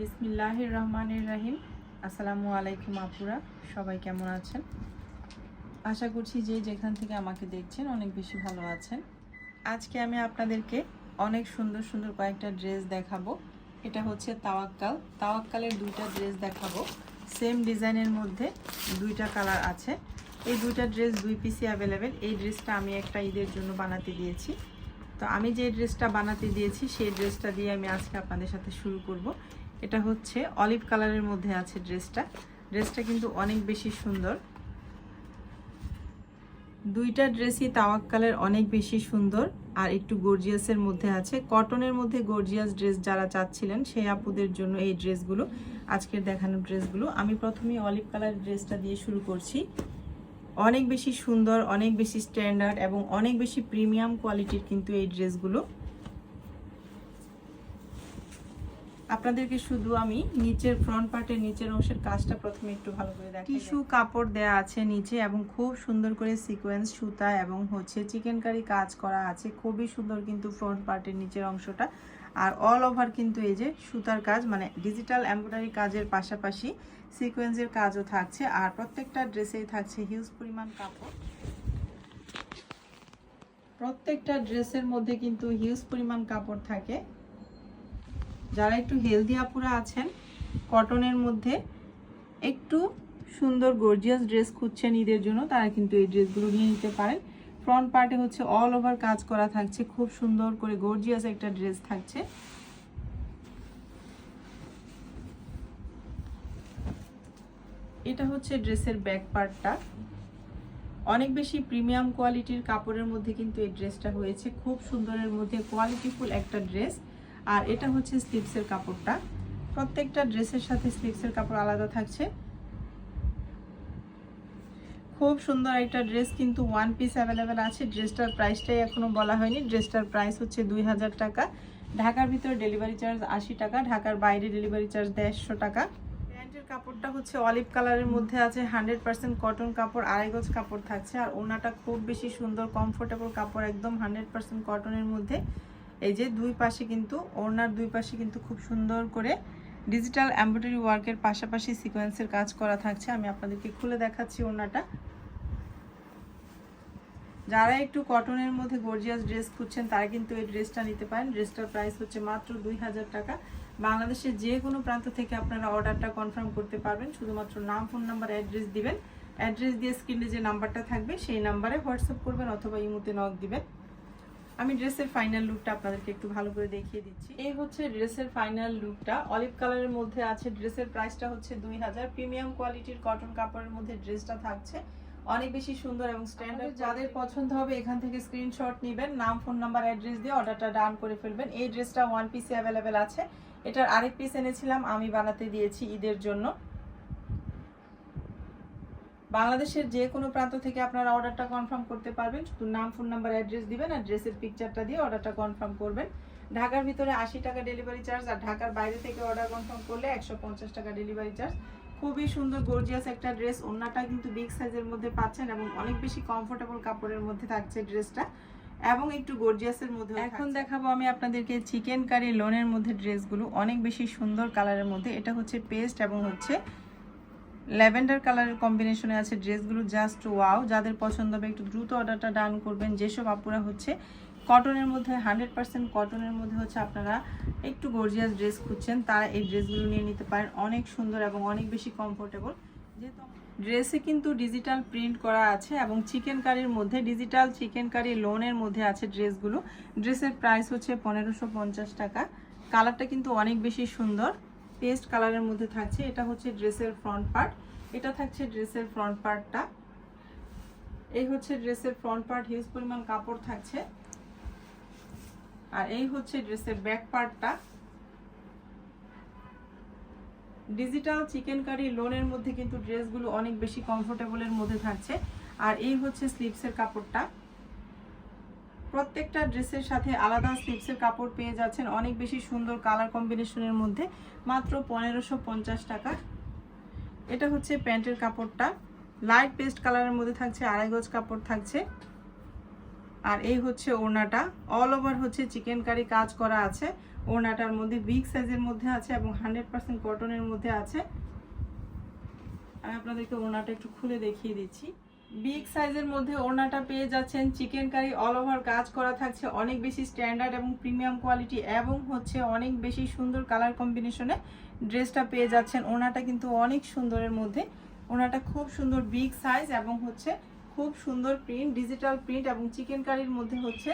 বিসমিল্লাহির রহমানির রাহিম আসসালামু আলাইকুম আপুরা, সবাই কেমন আছেন? আশা করছি যে যেখান থেকে আমাকে দেখছেন অনেক বেশি ভালো আছেন। আজকে আমি আপনাদেরকে অনেক সুন্দর সুন্দর কয়েকটা ড্রেস দেখাবো। এটা হচ্ছে তাওয়াক্কাল। তাওয়াক্কালের দুইটা ড্রেস দেখাবো। সেম ডিজাইনের মধ্যে দুইটা কালার আছে। এই দুইটা ড্রেস দুই পিসি অ্যাভেলেবেল। এই ড্রেসটা আমি একটা ঈদের জন্য বানাতে দিয়েছি। তো আমি যে ড্রেসটা বানাতে দিয়েছি, সেই ড্রেসটা দিয়ে আমি আজকে আপনাদের সাথে শুরু করব। এটা হচ্ছে অলিভ কালারের মধ্যে আছে ড্রেসটা। ড্রেসটা কিন্তু অনেক বেশি সুন্দর। দুইটা ড্রেসই তাওয়াক্কালের অনেক বেশি সুন্দর আর একটু গর্জিয়াসের মধ্যে আছে। কটনের মধ্যে গর্জিয়াস ড্রেস যারা চাচ্ছিলেন, সেই আপুদের জন্য এই ড্রেসগুলো, আজকের দেখানো ড্রেসগুলো। আমি প্রথমে অলিভ কালার ড্রেসটা দিয়ে শুরু করছি। অনেক বেশি সুন্দর, অনেক বেশি স্ট্যান্ডার্ড এবং অনেক বেশি প্রিমিয়াম কোয়ালিটির কিন্তু এই ড্রেসগুলো। আপনাদেরকে শুধু আমি নিচের ফ্রন্ট পার্টের নিচের অংশের কাজটা প্রথমে একটু ভালো করে দেখি টিস্যু কাপড় দেয়া আছে নিচে এবং খুব সুন্দর করে সিকোয়েন্স সুতা এবং হচ্ছে চিকেন কারি কাজ করা আছে। খুবই সুন্দর কিন্তু ফ্রন্ট পার্টের নিচের অংশটা। আর অল ওভার কিন্তু এই যে সুতার কাজ মানে ডিজিটাল এমব্রয়ডারি কাজের পাশাপাশি সিকোয়েন্সের কাজও থাকছে। আর প্রত্যেকটা ড্রেসেই থাকছে হিউজ পরিমাণ কাপড়। প্রত্যেকটা ড্রেসের মধ্যে কিন্তু হিউজ পরিমাণ কাপড় থাকে। যারা একটু হেলদি আপুরা আছেন কটনের মধ্যে একটু সুন্দর গর্জিয়াস ড্রেস খুঁজছেন ঈদের জন্য, তারা কিন্তু এই ড্রেসগুলো নিয়ে নিতে পারেন। ফ্রন্ট পার্টে হচ্ছে অল ওভার কাজ করা থাকছে, খুব সুন্দর করে গর্জিয়াস একটা ড্রেস থাকছে। এটা হচ্ছে ড্রেসের ব্যাক পার্টটা অনেক বেশি প্রিমিয়াম কোয়ালিটির কাপড়ের মধ্যে কিন্তু এই ড্রেসটা হয়েছে, খুব সুন্দরের মধ্যে কোয়ালিটিফুল একটা ড্রেস আর এটা হচ্ছে স্লিপসের কাপড়টা। প্রত্যেকটা ড্রেসের সাথে স্লিপসের কাপড় আলাদা থাকছে। খুব সুন্দর একটা ড্রেস কিন্তু ওয়ান পিস অ্যাভেলেবেল আছে। ড্রেসটার প্রাইসটাই এখনও বলা হয়নি। ড্রেসটার প্রাইস হচ্ছে দুই হাজার টাকা। ঢাকার ভিতরে ডেলিভারি চার্জ আশি টাকা, ঢাকার বাইরে ডেলিভারি চার্জ দেড়শো টাকা। প্যান্টের কাপড়টা হচ্ছে অলিভ কালারের মধ্যে আছে। হান্ড্রেড পার্সেন্ট কটন কাপড়, আড়াই গজ কাপড় থাকছে। আর ওনাটা খুব বেশি সুন্দর কমফোর্টেবল কাপড়, একদম হান্ড্রেড পার্সেন্ট কটনের মধ্যে। এই যে দুই পাশে কিন্তু, ওড়নার দুই পাশে কিন্তু খুব সুন্দর করে ডিজিটাল এমব্রয়ডারি ওয়ার্কের পাশাপাশি সিকোয়েন্সের কাজ করা থাকছে। আমি আপনাদেরকে খুলে দেখাচ্ছি ওড়নাটা। যারা একটু কটনের মধ্যে গর্জিয়াস ড্রেস খুঁজছেন, তারা কিন্তু এই ড্রেসটা নিতে পারেন। ড্রেসটার প্রাইস হচ্ছে মাত্র দুই হাজার টাকা। বাংলাদেশের যে কোনো প্রান্ত থেকে আপনারা অর্ডারটা কনফার্ম করতে পারবেন। শুধুমাত্র নাম ফোন নাম্বার অ্যাড্রেস দিবেন। অ্যাড্রেস দিয়ে স্ক্রিনে যে নাম্বারটা থাকবে, সেই নাম্বারে হোয়াটসঅ্যাপ করবেন অথবা ইমোতে নক দিবেন। আমি ড্রেসের ফাইনাল লুকটা আপনাদেরকে একটু ভালো করে দেখিয়ে দিচ্ছি। এই হচ্ছে ড্রেসের ফাইনাল লুকটা অলিভ কালারের মধ্যে আছে ড্রেসের প্রাইসটা হচ্ছে দুই হাজার। প্রিমিয়াম কোয়ালিটির কটন কাপড়ের মধ্যে ড্রেসটা থাকছে। অনেক বেশি সুন্দর এবং স্ট্যান্ডার্ড যাদের পছন্দ হবে এখান থেকে স্ক্রিনশট নেবেন নাম ফোন নাম্বার অ্যাড্রেস দিয়ে অর্ডারটা ডান করে ফেলবেন। এই ড্রেসটা ওয়ান পিসে অ্যাভেলেবেল আছে। এটার আরেক পিস এনেছিলাম আমি বানাতে দিয়েছি ঈদের জন্য। বাংলাদেশের যে কোনো প্রান্ত থেকে আপনারা অর্ডারটা কনফার্ম করতে পারবেন। শুধু নাম ফোন নাম্বার অ্যাড্রেস দিবেন আর ড্রেসের পিকচারটা দিয়ে অর্ডারটা কনফার্ম করবেন। ঢাকার ভিতরে আশি টাকা ডেলিভারি চার্জ আর ঢাকার বাইরে থেকে অর্ডার কনফার্ম করলে একশো পঞ্চাশ টাকা ডেলিভারি চার্জ। খুবই সুন্দর গর্জিয়াস একটা ড্রেস। ওনাটা কিন্তু বিগ সাইজের মধ্যে পাচ্ছেন এবং অনেক বেশি কমফোর্টেবল কাপড়ের মধ্যে থাকছে ড্রেসটা এবং একটু গর্জিয়াসের মধ্যে এখন দেখাবো আমি আপনাদেরকে চিকেন কারি লোনের মধ্যে ড্রেসগুলো। অনেক বেশি সুন্দর কালারের মধ্যে। এটা হচ্ছে পেস্ট এবং হচ্ছে ল্যাভেন্ডার কালারের কম্বিনেশনে আছে ড্রেসগুলো জাস্ট ওয়াও। যাদের পছন্দ হবে একটু দ্রুত অর্ডারটা ডান করবেন। যেসব আপুরা হচ্ছে কটনের মধ্যে, হান্ড্রেড পার্সেন্ট কটনের মধ্যে হচ্ছে আপনারা একটু গর্জিয়াস ড্রেস খুঁজছেন, তারা এই ড্রেসগুলো নিয়ে নিতে পারেন। অনেক সুন্দর এবং অনেক বেশি কমফোর্টেবল যেহেতু ড্রেসে কিন্তু ডিজিটাল প্রিন্ট করা আছে এবং চিকেন কারির মধ্যে ডিজিটাল চিকেন কারি লোনের মধ্যে আছে ড্রেসগুলো। ড্রেসের প্রাইস হচ্ছে পনেরোশো টাকা। কালারটা কিন্তু অনেক বেশি সুন্দর। পেস্ট কালারের মধ্যে থাকছে, এটা হচ্ছে ড্রেসের ফ্রন্ট পার্ট, এটা থাকছে ড্রেসের ফ্রন্ট পার্টটা। এই হচ্ছে ড্রেসের ফ্রন্ট পার্ট, হিউজ পরিমাণ কাপড় থাকছে। আর এই হচ্ছে ড্রেসের ব্যাক পার্টটা। ডিজিটাল চিকেন কারি লোনের মধ্যে কিন্তু ড্রেসগুলো অনেক বেশি কমফোর্টেবলের মধ্যে থাকছে। আর এই হচ্ছে স্লিপসের কাপড়টা। প্রত্যেকটা ড্রেসের সাথে আলাদা স্লিপসের কাপড় পেয়ে যাচ্ছেন। অনেক বেশি সুন্দর কালার কম্বিনেশনের মধ্যে। মাত্র পনেরোশো টাকা। এটা হচ্ছে প্যান্টের কাপড়টা। লাইট পেস্ট কালারের মধ্যে থাকছে, আড়াই গজ কাপড় থাকছে। আর এই হচ্ছে ওড়নাটা। অল ওভার হচ্ছে চিকেন কারি কাজ করা আছে। ওড়নাটার মধ্যে বিগ সাইজের মধ্যে আছে এবং হান্ড্রেড পার্সেন্ট কটনের মধ্যে আছে। আমি আপনাদেরকে ওড়নাটা একটু খুলে দেখিয়ে দিচ্ছি। বিগ সাইজের মধ্যে ওড়নাটা পেয়ে যাচ্ছেন। চিকেন কারি অল ওভার কাজ করা থাকছে। অনেক বেশি স্ট্যান্ডার্ড এবং প্রিমিয়াম কোয়ালিটি এবং হচ্ছে অনেক বেশি সুন্দর কালার কম্বিনেশনে ড্রেসটা পেয়ে যাচ্ছেন। ওড়নাটা কিন্তু অনেক সুন্দরের মধ্যে। ওড়নাটা খুব সুন্দর বিগ সাইজ এবং হচ্ছে খুব সুন্দর প্রিন্ট ডিজিটাল প্রিন্ট এবং চিকেন কারির মধ্যে হচ্ছে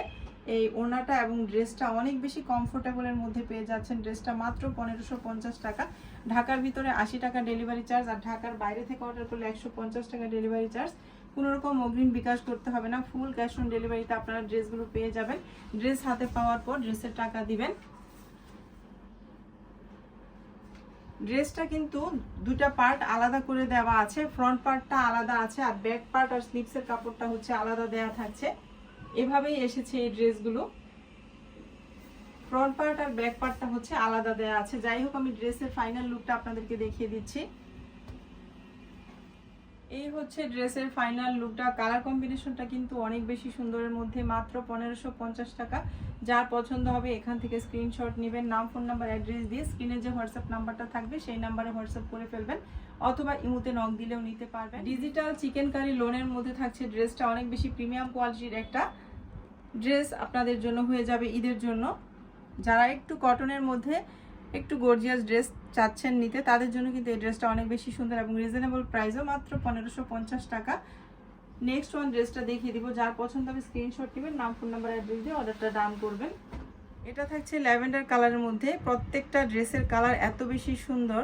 এই ওড়নাটা এবং ড্রেসটা অনেক বেশি কমফোর্টেবলের মধ্যে পেয়ে যাচ্ছেন। ড্রেসটা মাত্র পনেরোশো পঞ্চাশ টাকা। ঢাকার ভিতরে আশি টাকা ডেলিভারি চার্জ আর ঢাকার বাইরে থেকে অর্ডার করলে একশো পঞ্চাশ টাকা ডেলিভারি চার্জ কোনো রকম অগ্রিম বিকাশ করতে হবে না। ফুল ক্যাশ অন ডেলিভারিতে আপনারা ড্রেসগুলো পেয়ে যাবেন। ড্রেস হাতে পাওয়ার পর ড্রেসের টাকা দিবেন। ড্রেসটা কিন্তু দুটা পার্ট আলাদা করে দেওয়া আছে। ফ্রন্ট পার্টটা আলাদা আছে আর ব্যাক পার্ট আর স্লিপসের কাপড়টা হচ্ছে আলাদা দেওয়া থাকছে। এভাবেই এসেছে এই ড্রেসগুলো। ফ্রন্ট পার্ট আর ব্যাক পার্টটা হচ্ছে আলাদা দেওয়া আছে। যাই হোক, আমি ড্রেসের ফাইনাল লুকটা আপনাদেরকে দেখিয়ে দিচ্ছি। এই হচ্ছে ড্রেসের ফাইনাল লুকটা কালার কম্বিনেশনটা কিন্তু অনেক বেশি সুন্দরের মধ্যে, মাত্র পনেরোশো পঞ্চাশ টাকা। যার পছন্দ হবে এখান থেকে স্ক্রিনশট নেবেন, নাম ফোন নাম্বার অ্যাড্রেস দিয়ে স্ক্রিনে যে হোয়াটসঅ্যাপ নাম্বারটা থাকবে, সেই নাম্বারে হোয়াটসঅ্যাপ করে ফেলবেন, অথবা ইমুতে নক দিলেও নিতে পারবেন। ডিজিটাল চিকেন কারি লোনের মধ্যে থাকছে ড্রেসটা, অনেক বেশি প্রিমিয়াম কোয়ালিটির একটা ড্রেস আপনাদের জন্য হয়ে যাবে ঈদের জন্য। যারা একটু কটনের মধ্যে একটু গর্জিয়াস ড্রেস চাচ্ছেন নিতে, তাদের জন্য কিন্তু এই ড্রেসটা অনেক বেশি সুন্দর এবং রিজনেবল প্রাইসও মাত্র পনেরোশো পঞ্চাশ টাকা। নেক্সট ওয়ান ড্রেসটা দেখিয়ে দিব, যার পছন্দ হবে স্ক্রিনশট নেবেন, নাম ফোন নাম্বার অ্যাড্রেস দিয়ে অর্ডারটা ডান করবেন। এটা থাকছে ল্যাভেন্ডার কালারের মধ্যে, প্রত্যেকটা ড্রেসের কালার এত বেশি সুন্দর।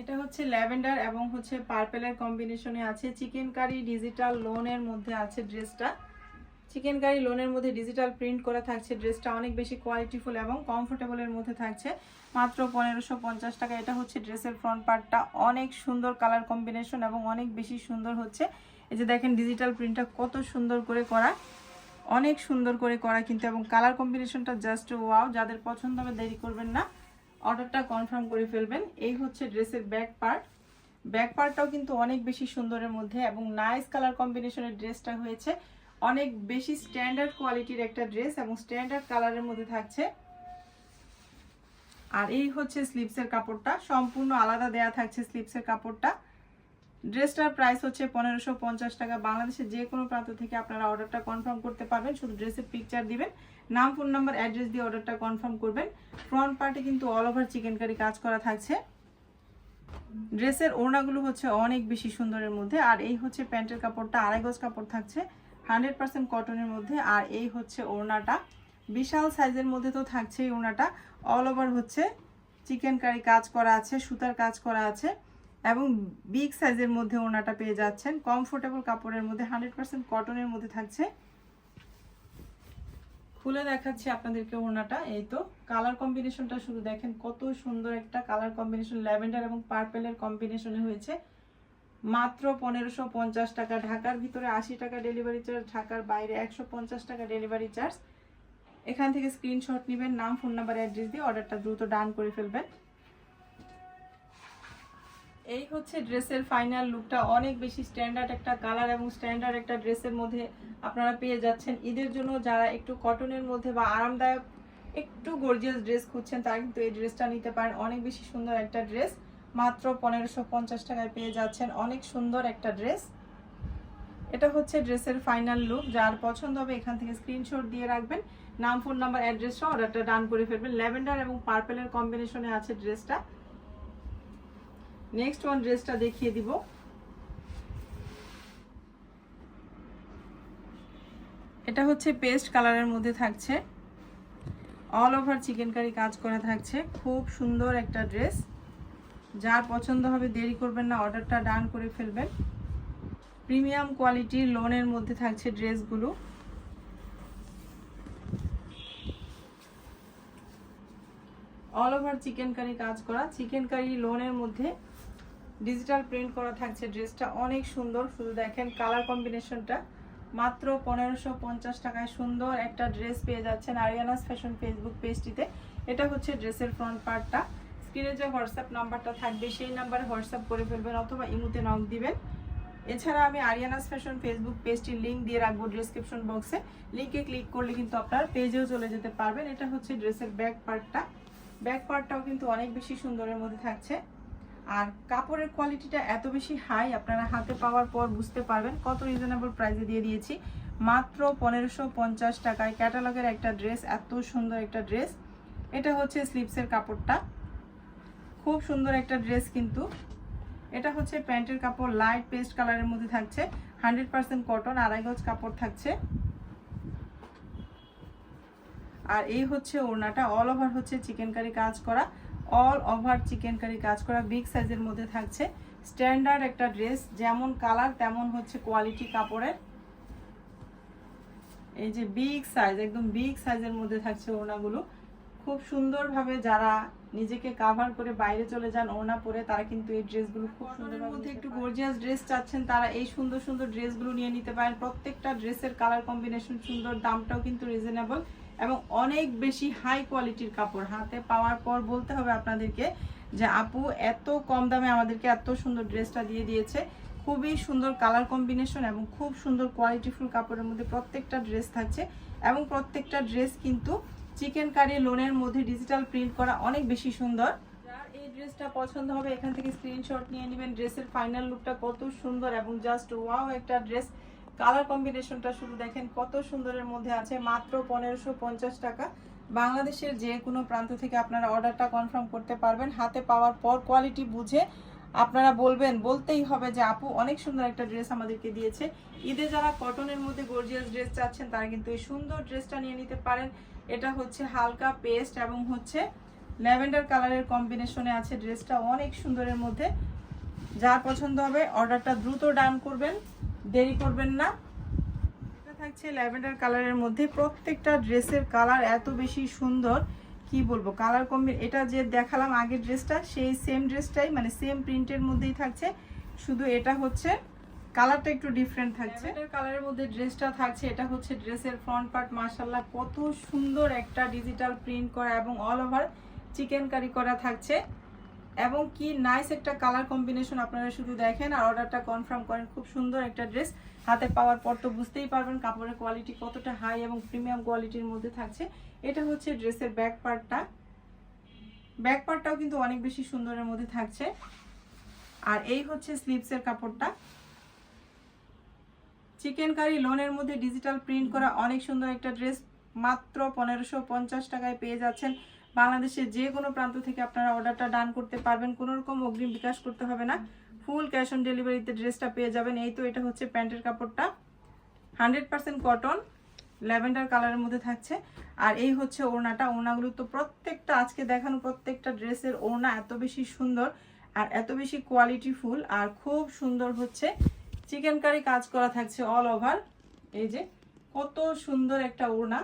এটা হচ্ছে ল্যাভেন্ডার এবং হচ্ছে পার্পেলের কম্বিনেশনে আছে। চিকেন কারি ডিজিটাল লোনের মধ্যে আছে ড্রেসটা চিকেন কারি লোনের মধ্যে ডিজিটাল প্রিন্ট করা থাকছে, ড্রেসটা অনেক বেশি কোয়ালিটিফুল এবং কমফোর্টেবলের মধ্যে থাকছে। মাত্র পনেরোশো পঞ্চাশ টাকা, এটা হচ্ছে ড্রেসের ফ্রন্ট পার্টটা অনেক সুন্দর কালার কম্বিনেশন এবং অনেক বেশি সুন্দর হচ্ছে। এই যে দেখেন ডিজিটাল প্রিন্টটা কত সুন্দর করে করা। অনেক সুন্দর করে করা কিন্তু, এবং কালার কম্বিনেশনটা জাস্ট ওয়াও যাদের পছন্দ হবে দেরি করবেন না। অর্ডারটা কনফার্ম করে ফেলবেন। এই হচ্ছে ড্রেসের ব্যাক পার্ট ব্যাক পার্টটাও কিন্তু অনেক বেশি সুন্দরের মধ্যে, এবং নাইস কালার কম্বিনেশনের ড্রেসটা হয়েছে। অনেক বেশি স্ট্যান্ডার্ড কোয়ালিটির একটা ড্রেস এবং স্ট্যান্ডার্ড কালারের মধ্যে থাকছে। আর এই হচ্ছে স্লিপসের কাপড়টা, সম্পূর্ণ আলাদা দেয়া থাকছে স্লিপসের কাপড়টা। ড্রেসটার প্রাইস হচ্ছে পনেরোশো পঞ্চাশ টাকা। বাংলাদেশের যে কোনো প্রান্ত থেকে আপনারা অর্ডারটা কনফার্ম করতে পারবেন। শুধু ড্রেসের পিকচার দিবেন, নাম ফোন নাম্বার অ্যাড্রেস দিয়ে অর্ডারটা কনফার্ম করবেন। ফ্রন্ট পার্টে কিন্তু অল ওভার চিকেন কারি কাজ করা থাকছে। ড্রেসের ওড়নাগুলো হচ্ছে অনেক বেশি সুন্দরের মধ্যে। আর এই হচ্ছে প্যান্টের কাপড়টা, আড়াই গজ কাপড় থাকছে। হান্ড্রেড পার্সেন্ট কটনের মধ্যে, আর এই হচ্ছে ওড়নাটা। বিশাল সাইজের মধ্যে তো থাকছে এই ওড়নাটা। অল ওভার হচ্ছে চিকেন কারি কাজ করা আছে, সুতার কাজ করা আছে, এবং বিগ সাইজের মধ্যে ওড়নাটা পেয়ে যাচ্ছেন। কমফোর্টেবল কাপড়ের মধ্যে, হান্ড্রেড পার্সেন্ট কটনের মধ্যে থাকছে। খুলে দেখাচ্ছি আপনাদেরকে ওড়নাটা, এই তো। কালার কম্বিনেশনটা শুধু দেখেন কত সুন্দর একটা কালার কম্বিনেশন ল্যাভেন্ডার এবং পার্পেলের কম্বিনেশনে হয়েছে। মাত্র পনেরোশো পঞ্চাশ টাকা। ঢাকার ভিতরে আশি টাকা ডেলিভারি চার্জ ঢাকার বাইরে একশো পঞ্চাশ টাকা ডেলিভারি চার্জ এখান থেকে স্ক্রিনশট নেবেন, নাম ফোন নাম্বার অ্যাড্রেস দিয়ে অর্ডারটা দ্রুত ডান করে ফেলবেন। এই হচ্ছে ড্রেসের ফাইনাল লুকটা অনেক বেশি স্ট্যান্ডার্ড একটা কালার এবং স্ট্যান্ডার্ড একটা ড্রেসের মধ্যে আপনারা পেয়ে যাচ্ছেন। ঈদের জন্য যারা একটু কটনের মধ্যে বা আরামদায়ক, একটু গর্জিয়াস ড্রেস খুঁজছেন, তারা কিন্তু এই ড্রেসটা নিতে পারেন। অনেক বেশি সুন্দর একটা ড্রেস মাত্র পনেরোশো পঞ্চাশ টাকায় পেয়ে যাচ্ছেন। অনেক সুন্দর একটা ড্রেস। এটা হচ্ছে ড্রেসের ফাইনাল লুক। যার পছন্দ হবে এখান থেকে স্ক্রিনশট দিয়ে রাখবেন। নাম, ফোন নাম্বার, অ্যাড্রেসটা অর্ডারটা ডান করে ফেলবেন। ল্যাভেন্ডার এবং পার্পেলের কম্বিনেশনে আছে ড্রেসটা। নেক্সট ওয়ান ড্রেসটা দেখিয়ে দিব। এটা হচ্ছে পেস্ট কালারের মধ্যে থাকছে। অল ওভার চিকেন কারি কাজ করা থাকছে। খুব সুন্দর একটা ড্রেস। যার পছন্দ হবে দেরি করবেন না, অর্ডারটা ডান করে ফেলবেন। প্রিমিয়াম কোয়ালিটির লোনের মধ্যে থাকছে ড্রেসগুলো। অল ওভার চিকেন কারি কাজ করা। চিকেন কারি লোনের মধ্যে ডিজিটাল প্রিন্ট করা থাকছে ড্রেসটা। অনেক সুন্দর, শুধু দেখেন কালার কম্বিনেশনটা মাত্র পনেরোশো পঞ্চাশ টাকায় সুন্দর একটা ড্রেস পেয়ে যাচ্ছেন আরিয়ানাস ফ্যাশন ফেসবুক পেজটিতে। এটা হচ্ছে ড্রেসের ফ্রন্ট পার্টটা স্ক্রিনে যে হোয়াটসঅ্যাপ নাম্বারটা থাকবে, সেই নাম্বারে হোয়াটসঅ্যাপ করে ফেলবেন অথবা ইমুতে নক দিবেন। এছাড়া আমি আরিয়ানাস ফ্যাশন ফেসবুক পেজটির লিঙ্ক দিয়ে রাখব ডেসক্রিপশন বক্সে লিঙ্কে ক্লিক করলে কিন্তু আপনার পেজেও চলে যেতে পারবেন। এটা হচ্ছে ড্রেসের ব্যাক পার্টটা ব্যাক পার্টটাও কিন্তু অনেক বেশি সুন্দরের মধ্যে থাকছে। আর কাপড়ের কোয়ালিটিটা এত বেশি হাই আপনারা হাতে পাওয়ার পর বুঝতে পারবেন কত রিজনেবল প্রাইসে দিয়ে দিয়েছি। মাত্র পনেরোশো পঞ্চাশ টাকায় ক্যাটালগের একটা ড্রেস এত সুন্দর একটা ড্রেস এটা হচ্ছে স্লিপসের কাপড়টা। খুব সুন্দর একটা ড্রেস কিন্তু। এটা হচ্ছে প্যান্টের কাপড় লাইট পেস্ট কালারের মধ্যে থাকছে। হান্ড্রেড পার্সেন্ট কটন আড়াই গজ কাপড় থাকছে। আর এই হচ্ছে ওড়নাটা অল ওভার হচ্ছে চিকেন কারি কাজ করা। অল ওভার চিকেন কারি কাজ করা বিগ সাইজের মধ্যে থাকছে। স্ট্যান্ডার্ড একটা ড্রেস যেমন কালার তেমন হচ্ছে কোয়ালিটি কাপড়ের। এই যে বিগ সাইজ একদম বিগ সাইজের মধ্যে থাকছে ওড়নাগুলো। খুব সুন্দরভাবে যারা নিজেকে কাভার করে বাইরে চলে যান ওড়না পরে তারা কিন্তু এই ড্রেসগুলো খুব সুন্দর মধ্যে একটু গর্জিয়াস ড্রেস চাচ্ছেন তারা এই সুন্দর সুন্দর ড্রেসগুলো নিয়ে নিতে পারেন। প্রত্যেকটা ড্রেসের কালার কম্বিনেশন সুন্দর দামটাও কিন্তু রিজনেবল এবং অনেক বেশি হাই কোয়ালিটির কাপড়। হাতে পাওয়ার পর বলতে হবে আপনাদেরকে যে আপু এত কম দামে আমাদেরকে এত সুন্দর ড্রেসটা দিয়ে দিয়েছে। খুবই সুন্দর কালার কম্বিনেশন এবং খুব সুন্দর কোয়ালিটিফুল কাপড়ের মধ্যে প্রত্যেকটা ড্রেস থাকছে এবং প্রত্যেকটা ড্রেস কিন্তু চিকেন কারি লোনের মধ্যে ডিজিটাল প্রিন্ট করা অনেক বেশি সুন্দর। যার এই ড্রেসটা পছন্দ হবে, এখান থেকে স্ক্রিনশট নিয়ে নেবেন। ড্রেসের ফাইনাল লুকটা কত সুন্দর এবং জাস্ট ওয়াও একটা ড্রেস কালার কম্বিনেশনটা শুধু দেখেন কত সুন্দরের মধ্যে আছে, মাত্র পনেরোশো পঞ্চাশ টাকা। বাংলাদেশের যে কোনো প্রান্ত থেকে আপনারা অর্ডারটা কনফার্ম করতে পারবেন। হাতে পাওয়ার পর কোয়ালিটি বুঝে আপনারা বলবেন, বলতেই হবে যে আপু অনেক সুন্দর একটা ড্রেস আমাদেরকে দিয়েছে। ঈদে যারা কটনের মধ্যে গর্জিয়াস ড্রেস চাচ্ছেন, তারা কিন্তু এই সুন্দর ড্রেসটা নিয়ে নিতে পারেন। এটা হচ্ছে হালকা পেস্ট এবং হচ্ছে ল্যাভেন্ডার কালারের কম্বিনেশনে আছে ড্রেসটা অনেক সুন্দরের মধ্যে। যার পছন্দ হবে, অর্ডারটা দ্রুত ডান করবেন, দেরি করবেন না। থাকছে ল্যাভেন্ডার কালারের মধ্যে প্রত্যেকটা ড্রেসের কালার এত বেশি সুন্দর। কি বলব? কালার কম্বি এটা যে দেখালাম আগের ড্রেসটা সেই সেম ড্রেসটাই মানে সেম প্রিন্টের মধ্যেই থাকছে। শুধু এটা হচ্ছে কালারটা একটু ডিফারেন্ট থাকছে। কালারের মধ্যে ড্রেসটা থাকছে, এটা হচ্ছে ড্রেসের ফ্রন্ট পার্ট মার্শাল্লাহ কত সুন্দর একটা ডিজিটাল প্রিন্ট করা এবং অল ওভার চিকেন কারি করা থাকছে। এবং কি নাইস একটা কালার কম্বিনেশন আপনারা শুধু দেখেন আর অর্ডারটা কনফার্ম করেন, খুব সুন্দর একটা ড্রেস হাতে পাওয়ার পর তো বুঝতেই পারবেন কাপড়ের কোয়ালিটি কতটা হাই এবং প্রিমিয়াম কোয়ালিটির মধ্যে থাকছে। এটা হচ্ছে ড্রেসের ব্যাক পার্টটা ব্যাক পার্টটাও কিন্তু অনেক বেশি সুন্দরের মধ্যে থাকছে। আর এই হচ্ছে স্লিপসের কাপড়টা। চিকেন কারি লোনের মধ্যে ডিজিটাল প্রিন্ট করা অনেক সুন্দর একটা ড্রেস মাত্র পনেরোশো টাকায় পেয়ে যাচ্ছেন। বাংলাদেশের যে কোনো প্রান্ত থেকে আপনারা অর্ডারটা ডান করতে পারবেন। কোনো রকম অগ্রিম বিকাশ করতে হবে না। ফুল ক্যাশ অন ডেলিভারিতে ড্রেসটা পেয়ে যাবেন। এই তো এটা হচ্ছে প্যান্টের কাপড়টা। Hundred percent cotton. ল্যাভেন্ডার কালারের মধ্যে থাকছে। আর এই হচ্ছে ওড়নাটা। ওড়নাগুলো তো প্রত্যেকটা, আজকে দেখানো প্রত্যেকটা ড্রেসের ওড়না এত বেশি সুন্দর আর এত বেশি কোয়ালিটি ফুল। আর খুব সুন্দর হচ্ছে চিকেন কারি কাজ করা থাকছে অল ওভার এই যে কত সুন্দর একটা ওড়না।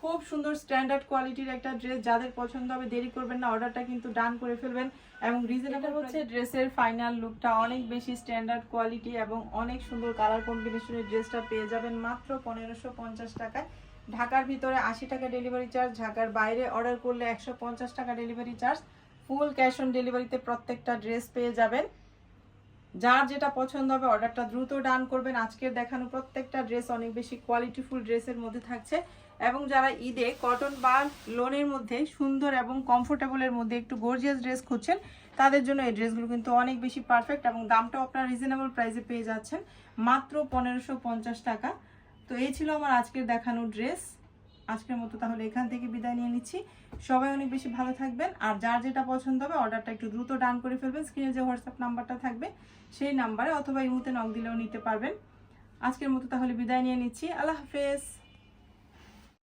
খুব সুন্দর স্ট্যান্ডার্ড কোয়ালিটির একটা ড্রেস যাদের পছন্দ হবে দেরি করবেন না অর্ডারটা কিন্তু ডান করে ফেলবেন এবং রিজনেবল হচ্ছে ড্রেসের ফাইনাল লুকটা অনেক বেশি স্ট্যান্ডার্ড কোয়ালিটি এবং অনেক সুন্দর কালার কম্বিনেশনের ড্রেসটা পেয়ে যাবেন মাত্র পনেরোশো পঞ্চাশ টাকায়। ঢাকার ভিতরে আশি টাকা ডেলিভারি চার্জ ঢাকার বাইরে অর্ডার করলে একশো পঞ্চাশ টাকা delivery charge full cash on ডেলিভারিতে প্রত্যেকটা ড্রেস পেয়ে যাবেন। যার যেটা পছন্দ হবে অর্ডারটা দ্রুত ডান করবেন। আজকের দেখানো প্রত্যেকটা ড্রেস অনেক বেশি কোয়ালিটিফুল ড্রেসের মধ্যে থাকছে। এবং যারা ঈদে কটন বা লোনের মধ্যে সুন্দর এবং কমফোর্টেবলের মধ্যে একটু গর্জিয়াস ড্রেস খুঁজছেন, তাদের জন্য এই ড্রেসগুলো কিন্তু অনেক বেশি পারফেক্ট এবং দামটাও আপনারা রিজনেবল প্রাইসে পেয়ে যাচ্ছেন। মাত্র পনেরোশো টাকা। তো এই ছিল আমার আজকের দেখানো ড্রেস আজকের মতো তাহলে এখান থেকে বিদায় নিয়ে নিচ্ছি। সবাই অনেক বেশি ভালো থাকবেন আর যার যেটা পছন্দ হবে অর্ডারটা একটু দ্রুত ডান করে ফেলবেন। স্ক্রিনে যে হোয়াটসঅ্যাপ নাম্বারটা থাকবে, সেই নাম্বারে অথবা এই মুহূর্তে নক দিলেও নিতে পারবেন। আজকের মতো তাহলে বিদায় নিয়ে নিচ্ছি। আল্লাহ হাফেজ।